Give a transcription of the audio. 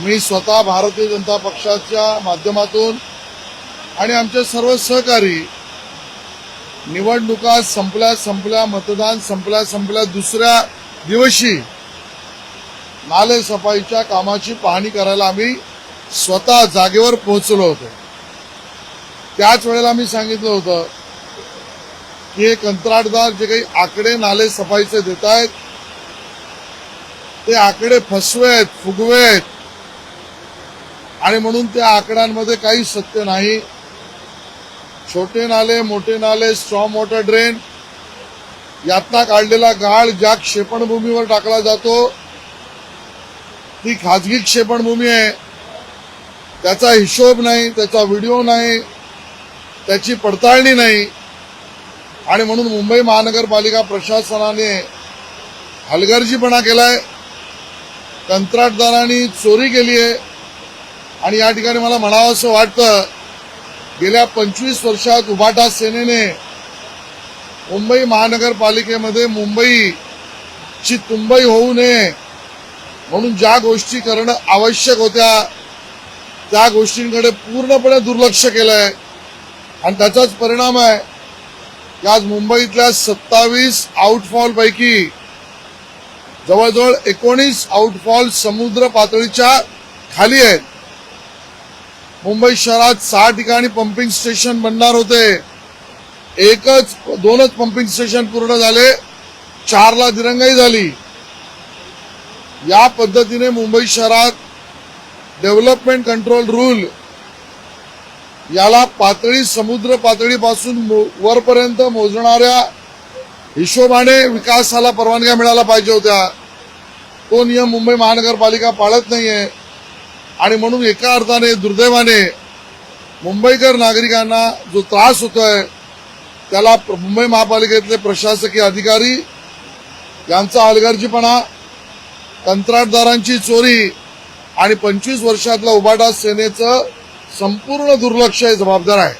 मी स्वतः भारतीय जनता पक्षाच्या माध्यमातून आणि आमचे सर्व सहकारी निवडणुका संपल्या संपल्या मतदान संपल्या संपल्या दुसऱ्या दिवशी नाले सफाईच्या कामाची पाहणी करायला आम्ही स्वतः जागेवर पोहोचलो होतो. त्याच वेळेला आम्ही सांगितलं होतं की हे कंत्राटदार जे काही आकडे नाले सफाईचे देत आहेत ते आकडे फसवे आहेत फुगवे आहेत आणि म्हणून त्या आकड्यांमध्ये काही सत्य नाही. छोटे नाले मोठे नाले स्ट्रॉम वॉटर ड्रेन यातना काढलेला गाळ ज्या क्षेपणभूमीवर टाकला जातो ती खाजगी क्षेपणभूमी आहे. त्याचा हिशोब नाही त्याचा व्हिडिओ नाही त्याची पडताळणी नाही. आणि म्हणून मुंबई महानगरपालिका प्रशासनाने हलगर्जीपणा केलाय. कंत्राटदारांनी चोरी केली आहे आणि या ठिकाणी मला म्हणावं असं वाटतं गेल्या पंचवीस वर्षात उभाटा सेनेने मुंबई महानगरपालिकेमध्ये मुंबईची तुंबई होऊ नये म्हणून ज्या गोष्टी करणं आवश्यक होत्या त्या गोष्टींकडे पूर्णपणे दुर्लक्ष केलंय. आणि त्याचाच परिणाम आहे की आज मुंबईतल्या सत्तावीस आउटफॉलपैकी जवळजवळ एकोणीस आउटफॉल समुद्र पातळीच्या खाली आहेत. मुंबई शहरात सहा ठिकाणी पंपिंग स्टेशन बनणार होते. एकच दोनच पंपिंग स्टेशन पूर्ण झाले. चारला दिरंगाई झाली. या पद्धतीने मुंबई शहरात डेव्हलपमेंट कंट्रोल रूल याला पातळी समुद्र पातळीपासून वरपर्यंत मोजणाऱ्या हिशोबाने विकासाला परवानग्या मिळायला पाहिजे होत्या. तो नियम मुंबई महानगरपालिका पाळत नाहीये. आणि म्हणून एका अर्थाने दुर्दैवाने मुंबईकर नागरिकांना जो त्रास होतोय त्याला मुंबई महापालिकेतले प्रशासकीय अधिकारी यांचा हलगर्जीपणा कंत्राटदारांची चोरी आणि पंचवीस वर्षातला उबाटा सेनेचं संपूर्ण दुर्लक्ष हे जबाबदार आहे.